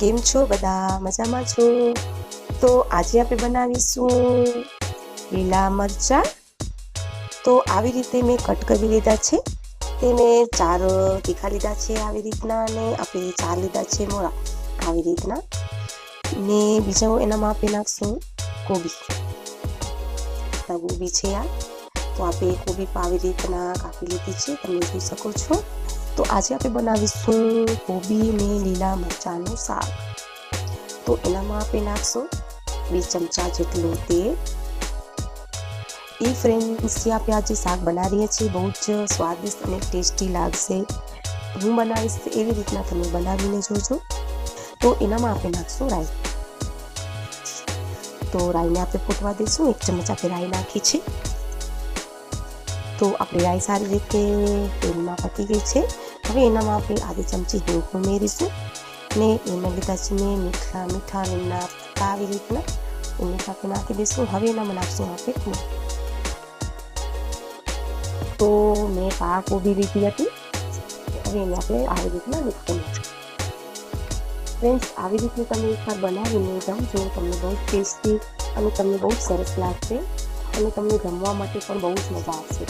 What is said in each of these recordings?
કેમ છો? બધા મજામાં છો? તો આજે આપણે બનાવીશું લીલા મરચાં. તો આવી રીતે મેં કટ કરી લીધા છે. તે મેં ચાર તીખા લીધા છે આવી રીતના અને આપણે ચાર લીધા છે મોળા આવી રીતના. ને બીજા એનામાં આપી નાખશું કોબી. ગોબી છે આ. તો આપણે કોબી આવી રીતના કાપી લીધી છે. તમે જોઈ શકો છો. તો આજે આપણે બનાવીશું કોબી ને લીલા મરચાંનું શાક. તો એનામાં આપણે નાખશું બે ચમચા જેટલું તેલ. એ ફ્રેન્ડથી આપણે આજે શાક બનાવીએ છીએ, બહુ જ સ્વાદિષ્ટ અને ટેસ્ટી લાગશે. હું બનાવીશ એવી રીતના તમે બનાવીને જોજો. તો એનામાં આપણે નાખશું રાઈ. તો રાઈને આપણે ફૂટવા દઈશું. એક ચમચ આપણે રાઈ નાખી છે. તો આપણી રાઈ સારી રીતે તેલમાં પકી ગઈ છે. હવે એનામાં આપણે આધી ચમચી હિંગ ઉમેરીશું ને એમાં લીધા છે મેં મીઠા મીઠા લીમડા પત્તા આવી રીતના એને સાથે નાખી દઈશું. હવે એનામાં નાખશું આપણે તો મેં પાક ઊભી લીધી હતી. હવે એને આપણે આવી રીતના મિક્સ કરી ફ્રેન્ડ્સ, આવી રીતે તમે એકવાર બનાવીને જમજો. તમને બહુ ટેસ્ટી અને તમને બહુ સરસ લાગશે અને તમને જમવા માટે પણ બહુ જ મજા આવશે.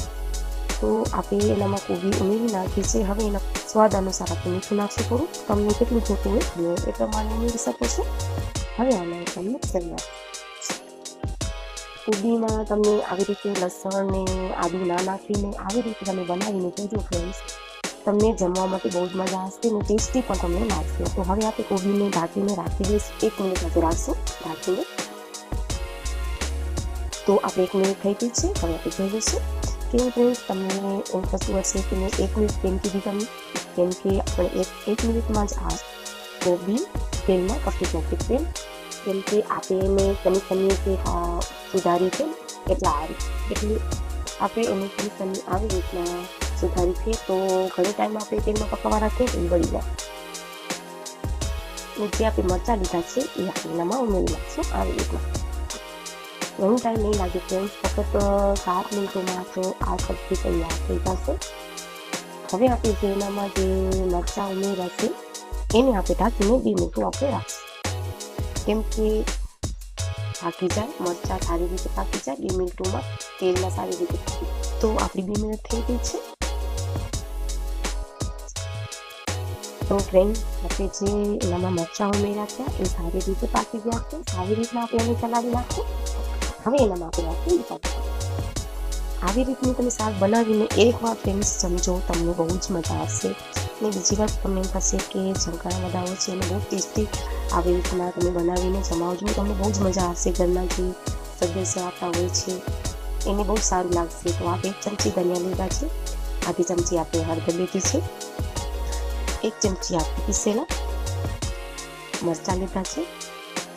તો આપણે એનામાં કોબી ઉમેરી નાખી છે. હવે એના સ્વાદ અનુસાર આપણે મીઠું નાખશું થોડું તમને કેટલું જોતું હોય એ પ્રમાણે ઉમેરી શકો છો. હવે આને તમને કરી કોબીમાં તમને આવી રીતે લસણ ને આદુ ના નાખીને આવી રીતે તમે બનાવીને જોજો ફ્રેન્ડ્સ તમને જમવા માટે બહુ જ મજા આવશે અને ટેસ્ટી પણ તમને લાગશે. તો હવે આપણે કોબીને ઢાંકીને રાખી દઈશું. એક મિનિટ માટે રાખશું. ઢાંકીને. તો આપણે એક મિનિટ થઈ ગઈ છે. હવે આપણે જોઈ લઈશું. કે ફ્રેન્ડ્સ તમને એવું થતું હશે કે મેં એક મિનિટ કેમ કીધી તમે, કેમ કે આપણે એક એક મિનિટમાં જ આ કોબી તેલમાં પકી નાખી તેલ કેમ કે આપણે મેં કની કની હા સુધારી છે એટલે આ એટલે આપણે એને કની કની આવી રીતના સુધારી છે તો ઘણી ટાઈમ આપણે તેલમાં પકવવા રાખીએ તો બળી જાય. જે આપણે મરચાં લીધા છે એ આપણે એનામાં ઉમેરી નાખશું આવી રીતના. ઘણું ટાઈમ નહીં લાગે ફ્રેન્ડ્સ ફક્ત, સાત મિનિટોમાં તો આ સબ્જી તૈયાર થઈ જશે. હવે આપણે જે એનામાં જે મરચાં ઉમેર્યા છે એને આપણે ઢાંકીને બે મિનિટો આપણે રાખશું. કેમ કે પાકી જાય, મરચાં સારી રીતે પાકી જાય, બે મિનિટોમાં તેલમાં સારી રીતે તો આપણી બે મિનિટ થઈ ગઈ છે. તો ફ્રેન્ડ આપણે જે એનામાં મરચાં ઉમેર્યા છે, એ સારી રીતે પાકી ગયા છે. સારી રીતના આપણે એને ચલાવી નાખશું હવે એનામાં આપણે નાખીએ આવી રીતની તમે શાક બનાવીને એકવાર ફ્રેન્ડ્સ સમજો તમને બહુ જ મજા આવશે ને બીજી વાત તમને એમ થશે કે ઝંકારા હોય છે એને બહુ ટેસ્ટી આવી રીતના તમે બનાવીને જમાવજો તમને બહુ જ મજા આવશે ઘરના જે સદસ્ય આવતા હોય છે એને બહુ સારું લાગશે તો આપણે એક ચમચી ધનિયા લીધા છે આધી ચમચી આપણે હળદર લીધી છે એક ચમચી આપણે પીસેલા મરચાં લીધા છે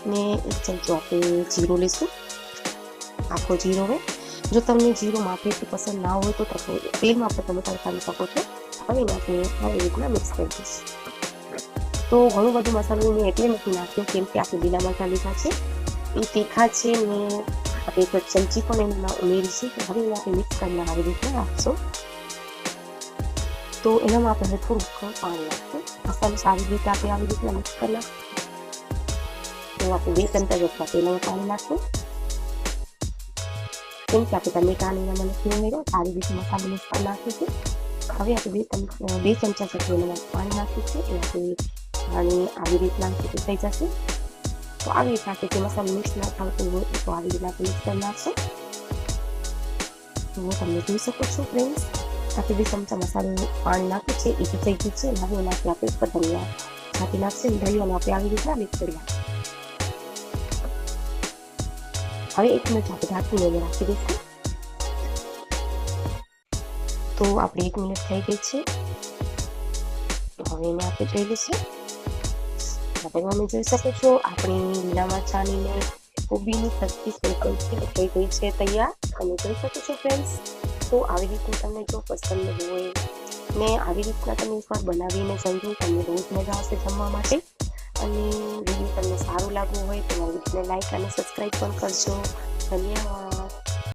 ને એક ચમચો આપણે જીરું લઈશું આખો જીરો હોય. જો તમને જીરો માપેથી પસંદ ના હોય તો તમે તેલમાં પણ તમે તડકાવી શકો છો. હવે એને આપણે આવી રીતના મિક્સ કરી દઈશું. તો ઘણું બધું મસાલો મેં એટલે નથી નાખ્યો કેમ કે આપણે લીલા મરચાં લીધા છે. એ તીખા છે ને આપણે એક ચમચી પણ એમાં ઉમેરી છે. તો હવે આપણે મિક્સ કરીને આવી રીતના રાખશું તો એનામાં આપણે થોડુંક પાણી નાખશું. મસાલો સારી રીતે આપણે આવી રીતના મિક્સ કરી નાખશું. તો આપણે બે ચમચા જેટલા તેલમાં પાણી નાખશું. કેમ કે આપણે ટમેટાને એનામાં નથી ઉમેર્યો સારી રીતે મસાલો મિક્સ કરી નાખીશું હવે આપણે બે બે ચમચા જેટલું એનામાં પાણી નાખીશું એ આપણે પાણી આવી રીતના થઈ જશે તો આવી રીતના જે મસાલો મિક્સ ના થતો હોય તો આવી રીતના આપણે મિક્સ કરી નાખશું તો તમે જોઈ શકો છો ફ્રેન્ડ્સ આપણે બે ચમચા મસાલો પાણી નાખ્યું છે એ થઈ ગયું છે અને હવે એનાથી આપણે ઉપર ધનિયા છાંટી નાખશે અને ધનિયાને આપણે આવી રીતના મિક્સ કરી નાખશું હવે એક મિનિટ આપણે ઢાંકીને એને રાખી દઈશું. તો આપણે એક મિનિટ થઈ ગઈ છે. હવે એને આપણે જોઈ લઈશું. હવે તમે જોઈ શકો છો, આપણી લીલા મરચાની ને કોબીની સસ્તી છે થઈ ગઈ છે તૈયાર. તમે જોઈ શકો છો ફ્રેન્ડ્સ તો આવી રીતે તમને જો પસંદ હોય ને આવી રીતના તમે એકવાર બનાવીને સમજો તમને બહુ મજા આવશે જમવા માટે. અને વીડિયો તમને સારું લાગવું હોય તો વિડીયોને લાઇક અને સબસ્ક્રાઈબ પણ કરજો. ધન્યવાદ.